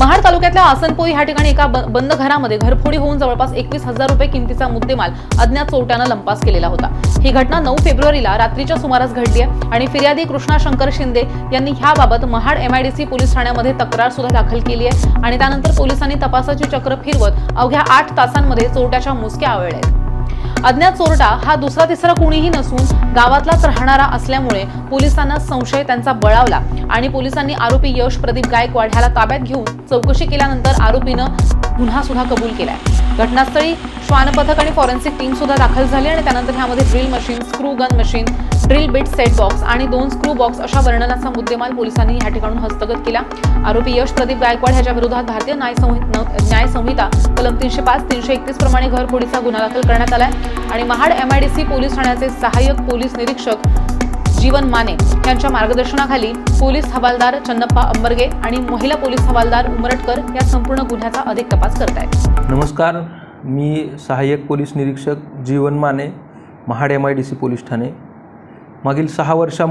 महाड तालुक्यातल्या आसनपोई ह्या ठिकाणी एका ब- बंद घरामध्ये घरफोडी होऊन जवळपास एकवीस हजार रुपये किमतीचा मुद्देमाल अज्ञात चोरट्यानं लंपास केलेला होता. ही घटना नऊ फेब्रुवारीला रात्रीच्या सुमारास घडली आहे आणि फिर्यादी कृष्णा शंकर शिंदे यांनी ह्याबाबत महाड एमआयडीसी पोलीस ठाण्यामध्ये तक्रार सुद्धा दाखल केली आहे आणि त्यानंतर पोलिसांनी तपासाची चक्र फिरवत अवघ्या आठ तासांमध्ये चोरट्याच्या मुसक्या आवळल्या आहेत. अज्ञात चोरटा हा दुसरा तिसरा कुणीही नसून गावातलाच राहणारा असल्यामुळे पोलिसांना संशय त्यांचा बळावला आणि पोलिसांनी आरोपी यश प्रदीप गायकवाड ह्याला ताब्यात घेऊन चौकशी केल्यानंतर आरोपीनं गुन्हा सुद्धा कबूल केलाय. घटनास्थळी श्वान पथक आणि फॉरेन्सिक टीम सुद्धा दाखल झाली आणि त्यानंतर ह्यामध्ये drill machine screw gun machine drill bit set box आणि दोन स्क्रू बॉक्स अशा वर्णनाचा मुद्देमाल पोलिसांनी ह्या ठिकाणून हस्तगत केला. आरोपी यश प्रदीप गायकवाड ह्याच्या विरोधात भारतीय न्याय न- न्याय संहिता कलम तीनशे पाच तीनशे एकतीस प्रमाणे घरफोडीचा गुन्हा दाखल करण्यात आलाय. आणि महाड एमआयडीसी पोलीस ठाण्याचे सहाय्यक पोलीस निरीक्षक जीवन माने यांच्या मार्गदर्शनाखाली पोलीस हवालदार चन्नप्पा अंबर्गे आणि महिला पोलीस हवालदार उमरटकर या संपूर्ण गुन्ह्याचा अधिक तपास करत आहेत नमस्कार. मी सहाय्यक पोलीस निरीक्षक Jeevan Mane Mahad M I D C police Thane. मागील सहा वर्षा